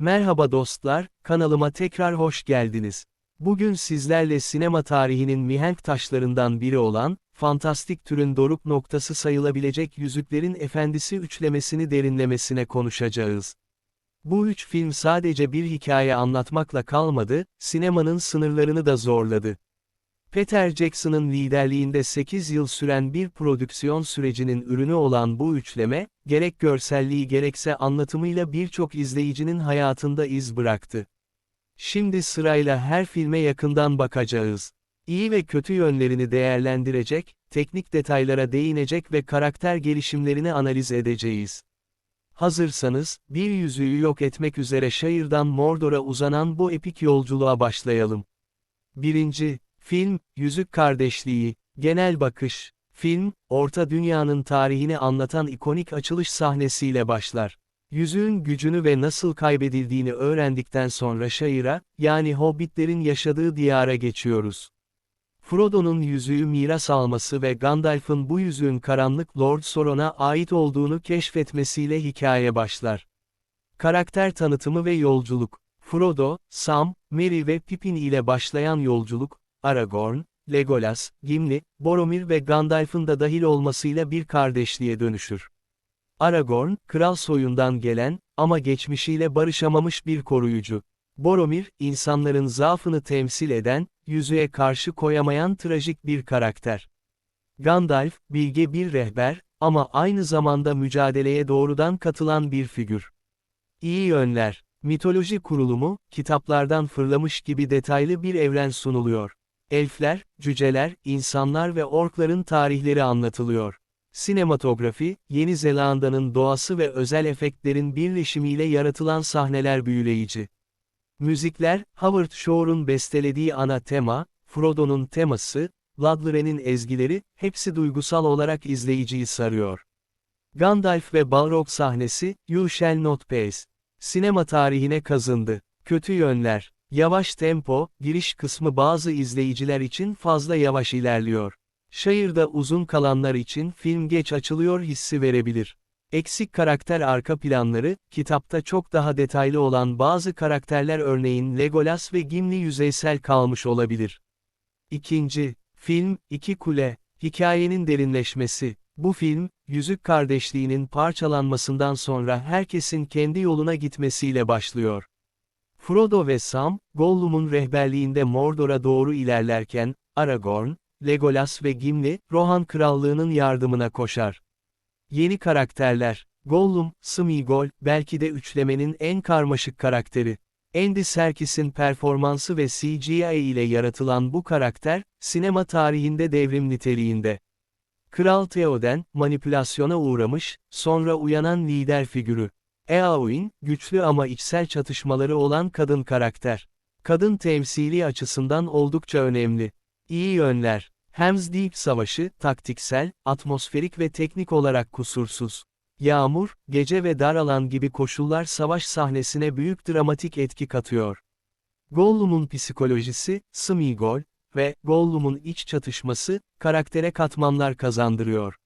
Merhaba dostlar, kanalıma tekrar hoş geldiniz. Bugün sizlerle sinema tarihinin mihenk taşlarından biri olan, fantastik türün doruk noktası sayılabilecek Yüzüklerin Efendisi üçlemesini derinlemesine konuşacağız. Bu üç film sadece bir hikaye anlatmakla kalmadı, sinemanın sınırlarını da zorladı. Peter Jackson'ın liderliğinde 8 yıl süren bir prodüksiyon sürecinin ürünü olan bu üçleme, gerek görselliği gerekse anlatımıyla birçok izleyicinin hayatında iz bıraktı. Şimdi sırayla her filme yakından bakacağız. İyi ve kötü yönlerini değerlendirecek, teknik detaylara değinecek ve karakter gelişimlerini analiz edeceğiz. Hazırsanız, bir yüzüğü yok etmek üzere şehirden Mordor'a uzanan bu epik yolculuğa başlayalım. 1. Film, Yüzük Kardeşliği, Genel Bakış. Film, Orta Dünya'nın tarihini anlatan ikonik açılış sahnesiyle başlar. Yüzüğün gücünü ve nasıl kaybedildiğini öğrendikten sonra şaira, yani Hobbitlerin yaşadığı diyara geçiyoruz. Frodo'nun yüzüğü miras alması ve Gandalf'ın bu yüzüğün karanlık Lord Sauron'a ait olduğunu keşfetmesiyle hikaye başlar. Karakter tanıtımı ve yolculuk. Frodo, Sam, Merry ve Pippin ile başlayan yolculuk, Aragorn, Legolas, Gimli, Boromir ve Gandalf'ın da dahil olmasıyla bir kardeşliğe dönüşür. Aragorn, kral soyundan gelen, ama geçmişiyle barışamamış bir koruyucu. Boromir, insanların zaafını temsil eden, yüzüğe karşı koyamayan trajik bir karakter. Gandalf, bilge bir rehber, ama aynı zamanda mücadeleye doğrudan katılan bir figür. İyi yönler, mitoloji kurulumu, kitaplardan fırlamış gibi detaylı bir evren sunuluyor. Elfler, cüceler, insanlar ve orkların tarihleri anlatılıyor. Sinematografi, Yeni Zelanda'nın doğası ve özel efektlerin birleşimiyle yaratılan sahneler büyüleyici. Müzikler, Howard Shore'un bestelediği ana tema, Frodo'nun teması, Ladleren'in ezgileri, hepsi duygusal olarak izleyiciyi sarıyor. Gandalf ve Balrog sahnesi, You Shall Not Pass. Sinema tarihine kazındı. Kötü yönler. Yavaş tempo, giriş kısmı bazı izleyiciler için fazla yavaş ilerliyor. Şehirde uzun kalanlar için film geç açılıyor hissi verebilir. Eksik karakter arka planları, kitapta çok daha detaylı olan bazı karakterler örneğin Legolas ve Gimli yüzeysel kalmış olabilir. İkinci, film, İki Kule, hikayenin derinleşmesi. Bu film, Yüzük Kardeşliği'nin parçalanmasından sonra herkesin kendi yoluna gitmesiyle başlıyor. Frodo ve Sam, Gollum'un rehberliğinde Mordor'a doğru ilerlerken, Aragorn, Legolas ve Gimli, Rohan Krallığı'nın yardımına koşar. Yeni karakterler, Gollum, Smeagol, belki de üçlemenin en karmaşık karakteri. Andy Serkis'in performansı ve CGI ile yaratılan bu karakter, sinema tarihinde devrim niteliğinde. Kral Theoden, manipülasyona uğramış, sonra uyanan lider figürü. Eowyn, güçlü ama içsel çatışmaları olan kadın karakter. Kadın temsili açısından oldukça önemli. İyi yönler. Helm's Deep Savaşı, taktiksel, atmosferik ve teknik olarak kusursuz. Yağmur, gece ve dar alan gibi koşullar savaş sahnesine büyük dramatik etki katıyor. Gollum'un psikolojisi, Smeagol ve Gollum'un iç çatışması, karaktere katmanlar kazandırıyor.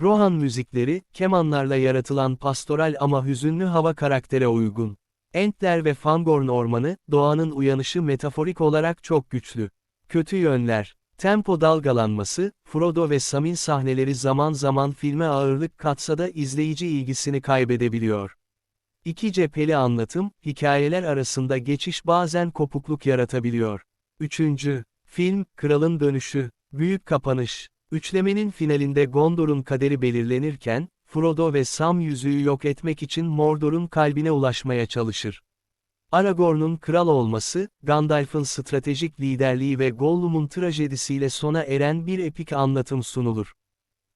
Rohan müzikleri, kemanlarla yaratılan pastoral ama hüzünlü hava karaktere uygun. Entler ve Fangorn ormanı, doğanın uyanışı metaforik olarak çok güçlü. Kötü yönler. Tempo dalgalanması, Frodo ve Sam'in sahneleri zaman zaman filme ağırlık katsa da izleyici ilgisini kaybedebiliyor. İki cepheli anlatım, hikayeler arasında geçiş bazen kopukluk yaratabiliyor. Üçüncü, film, Kralın Dönüşü, Büyük Kapanış. Üçlemenin finalinde Gondor'un kaderi belirlenirken, Frodo ve Sam yüzüğü yok etmek için Mordor'un kalbine ulaşmaya çalışır. Aragorn'un kral olması, Gandalf'ın stratejik liderliği ve Gollum'un trajedisiyle sona eren bir epik anlatım sunulur.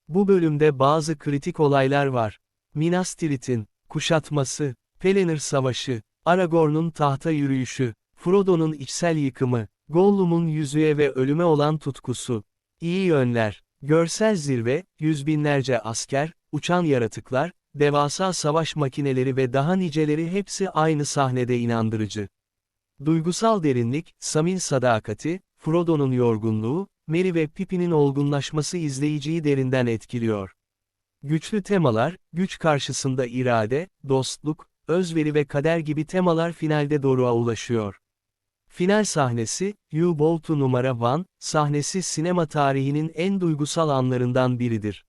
Bu bölümde bazı kritik olaylar var. Minas Tirith'in kuşatması, Pelennor Savaşı, Aragorn'un tahta yürüyüşü, Frodo'nun içsel yıkımı, Gollum'un yüzüğe ve ölüme olan tutkusu. İyi yönler, görsel zirve, yüz binlerce asker, uçan yaratıklar, devasa savaş makineleri ve daha niceleri hepsi aynı sahnede inandırıcı. Duygusal derinlik, Sam'in sadakati, Frodo'nun yorgunluğu, Merry ve Pippin'in olgunlaşması izleyiciyi derinden etkiliyor. Güçlü temalar, güç karşısında irade, dostluk, özveri ve kader gibi temalar finalde doruğa ulaşıyor. Final sahnesi, U-Bolt'u numara 1, sahnesi sinema tarihinin en duygusal anlarından biridir.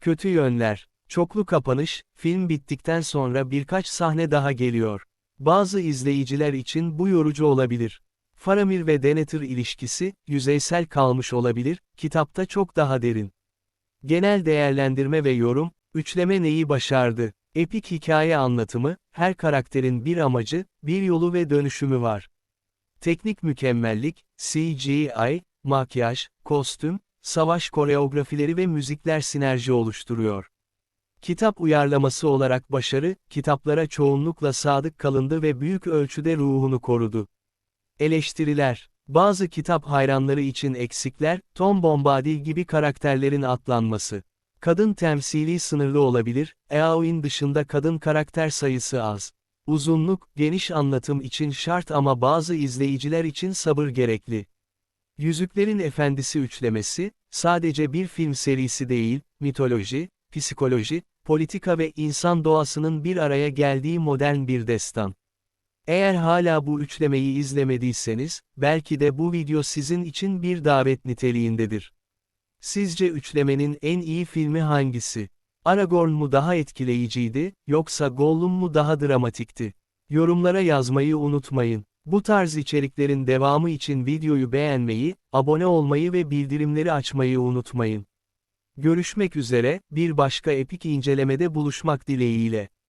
Kötü yönler. Çoklu kapanış, film bittikten sonra birkaç sahne daha geliyor. Bazı izleyiciler için bu yorucu olabilir. Faramir ve Denethor ilişkisi, yüzeysel kalmış olabilir, kitapta çok daha derin. Genel değerlendirme ve yorum, üçleme neyi başardı? Epik hikaye anlatımı, her karakterin bir amacı, bir yolu ve dönüşümü var. Teknik mükemmellik, CGI, makyaj, kostüm, savaş koreografileri ve müzikler sinerji oluşturuyor. Kitap uyarlaması olarak başarı, kitaplara çoğunlukla sadık kalındı ve büyük ölçüde ruhunu korudu. Eleştiriler Bazı kitap hayranları için eksikler, Tom Bombadil gibi karakterlerin atlanması. Kadın temsili sınırlı olabilir, Eowyn dışında kadın karakter sayısı az. Uzunluk, geniş anlatım için şart ama bazı izleyiciler için sabır gerekli. Yüzüklerin Efendisi üçlemesi, sadece bir film serisi değil, mitoloji, psikoloji, politika ve insan doğasının bir araya geldiği modern bir destan. Eğer hala bu üçlemeyi izlemediyseniz, belki de bu video sizin için bir davet niteliğindedir. Sizce üçlemenin en iyi filmi hangisi? Aragorn mu daha etkileyiciydi, yoksa Gollum mu daha dramatikti? Yorumlara yazmayı unutmayın. Bu tarz içeriklerin devamı için videoyu beğenmeyi, abone olmayı ve bildirimleri açmayı unutmayın. Görüşmek üzere, bir başka epik incelemede buluşmak dileğiyle.